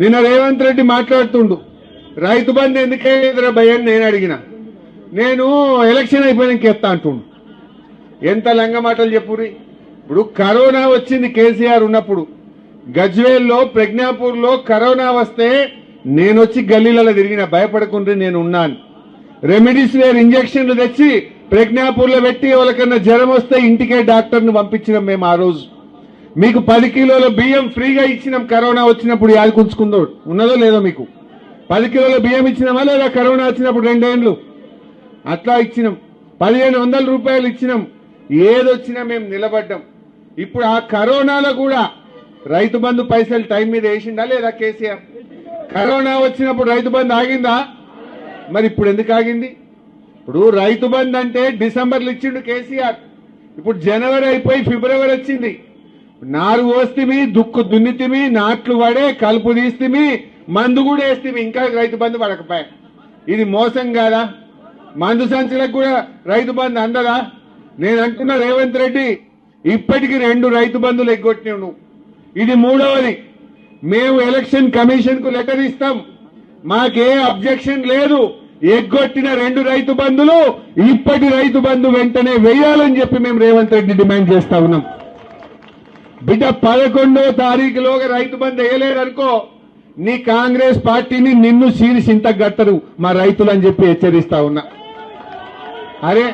నిన్న రేవంత్ రెడ్డి మాట్లాడుతుండు. రైతు బంధు ఎందుకేదిరా భయం నేను అడిగిన. నేను ఎలక్షన్ అయిపోయినాక ఎత్తా అంటుండు. ఎంత లంగ మాటలు చెప్పురి ఇప్పుడు కరోనా వచ్చింది కేసీఆర్ ఉన్నప్పుడు. గజ్వేల్లో ప్రజ్ఞాపూర్లో కరోనా వస్తే నేను వచ్చి గల్లీలలో తిరిగిన. భయపడకుండా నేను ఉన్నాను. రెమెడీస్ వేర్ ఇంజక్షన్లు తెచ్చి ప్రజ్ఞాపూర్లో పెట్టి ఎవరికన్నా జ్వరం వస్తే ఇంటికే డాక్టర్ని పంపించినాం మేము ఆ రోజు. మీకు పది కిలోల బియ్యం ఫ్రీగా ఇచ్చినాం కరోనా వచ్చినప్పుడు యాదకుంచుకుందో ఉన్నదో లేదో మీకు. పది కిలోల బియ్యం ఇచ్చినామా లేదా కరోనా వచ్చినప్పుడు రెండేండ్లు? అట్లా ఇచ్చినాం. పదిహేను వందల రూపాయలు ఇచ్చినాం. ఏదొచ్చినా మేము నిలబడ్డాం. ఇప్పుడు ఆ కరోనాలో కూడా రైతు బంధు పైసలు టైం మీద వేసిందా లేదా కేసీఆర్? కరోనా వచ్చినప్పుడు రైతు బంధు ఆగిందా? మరి ఇప్పుడు ఎందుకు ఆగింది? ఇప్పుడు రైతు బంధు అంటే డిసెంబర్లు ఇచ్చిండు కేసీఆర్. ఇప్పుడు జనవరి అయిపోయి ఫిబ్రవరి వచ్చింది. నారు పోస్తిమి దుక్కు దున్నితిమి నాట్లు పడే కలుపు తీస్తిమి మందు కూడా వేస్తిమి. ఇంకా రైతు బంధు పడకపోయా. ఇది మోసం కాదా? మందు సంచులకు కూడా రైతు బంధు అందదా? నేను అంటున్నా రేవంత్ రెడ్డి ఇప్పటికి రెండు రైతు బంధులు ఎగ్గొట్టినావు నువ్వు ఇది మూడవది. మేము ఎలక్షన్ కమిషన్కు లెటర్ ఇస్తాం మాకే అబ్జెక్షన్ లేదు. ఎగ్గొట్టిన రెండు రైతు బంధులు ఇప్పటి రైతు బంధు వెంటనే వేయాలని చెప్పి మేము రేవంత్ రెడ్డి డిమాండ్ చేస్తా ఉన్నాం. బిడ్డ పదకొండో తారీఖులోగా రైతు బంధు వేయలేదనుకో నీ కాంగ్రెస్ పార్టీని నిన్ను సీరిసింత గట్టరు మా రైతులు అని చెప్పి హెచ్చరిస్తా ఉన్నా. అరే